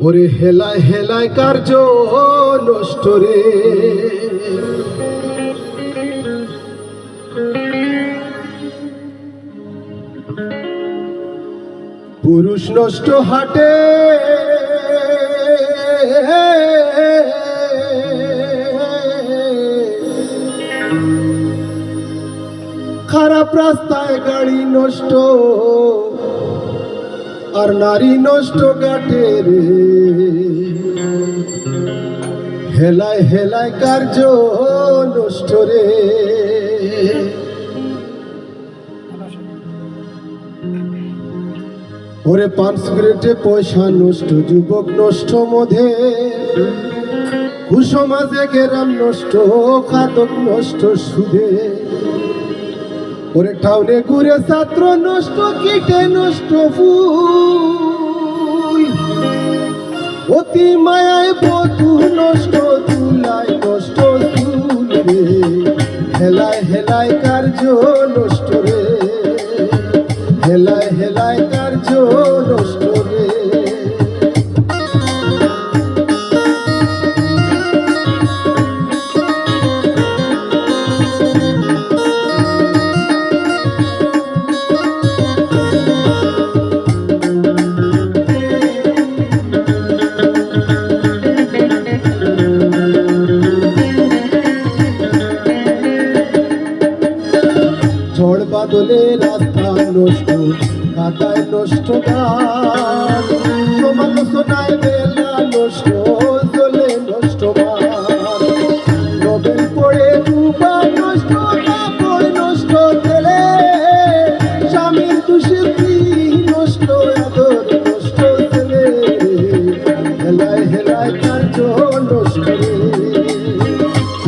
ওরে হেলায় হেলায় কার্য নষ্ট রে? পুরুষ নষ্ট হাটে। খারাপ রাস্তায় গাড়ি নষ্ট। আর নারী নষ্ট কাটে রে। হেলায় হেলায় কার্য নষ্ট রে। ওরে পান সিগারেটে পয়সা নষ্ট, যুবক নষ্ট মধে। কুসমাজে গেরাম নষ্ট, খাদক নষ্ট সুদে। ওরে ঠাউরে ঘুরে ছাত্র নষ্ট, কেটে নষ্ট ফুল। অতি মায়ায় বধু নষ্ট তুলায় নষ্ট তুলে হেলায় হেলায় কার্য নষ্ট রাস্তা নষ্ট কাদায় নষ্ট গান সমালোচনায় বেলা নষ্ট, জলে নষ্ট নবেল পড়ে ডুবা নষ্ট নষ্ট, তেলে স্বামীর দুষ্কৃতি নষ্ট, আদর নষ্ট ছেলে হেলায় হেলায় কার্য নষ্ট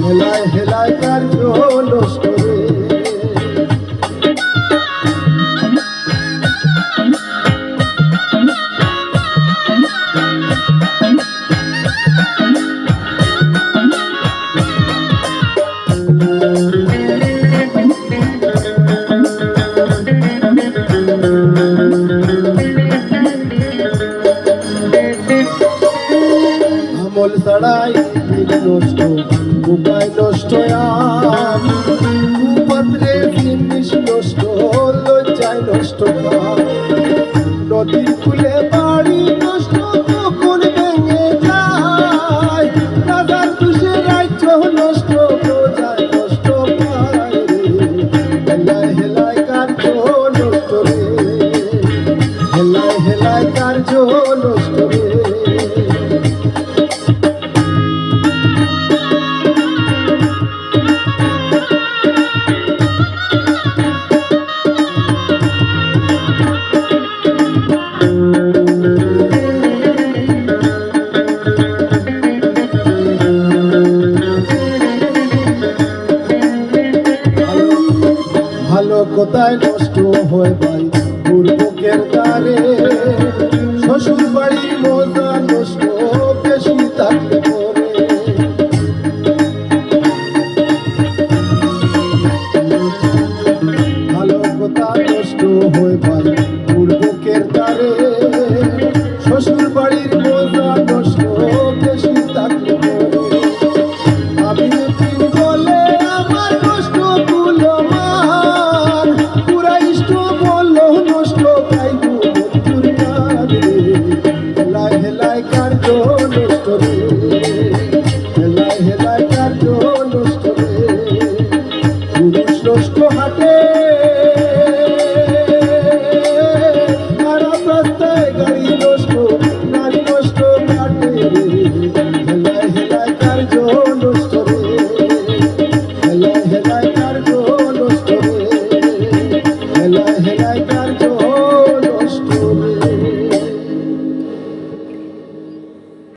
হেলায় হেলায় কার্য নষ্ট আমল ছাড়াই নষ্ট, উপায় নষ্ট আর কুপাত্রে জিনিস নষ্ট লজ্জায় নষ্ট। নদীর কুলে বাড়ি নষ্ট কখন যায় রাজার দুষে রাজ্য নষ্ট প্রজায় নষ্ট পায়। হেলায় হেলায় কার্য নষ্ট রে হেলায় হেলায় কার্য কোথায় নষ্ট হয় ভাই? পূর্বকের দ্বারে শ্বশুর বাড়ির মজা নষ্ট বেশি থাকতে কথা হয় ভাই?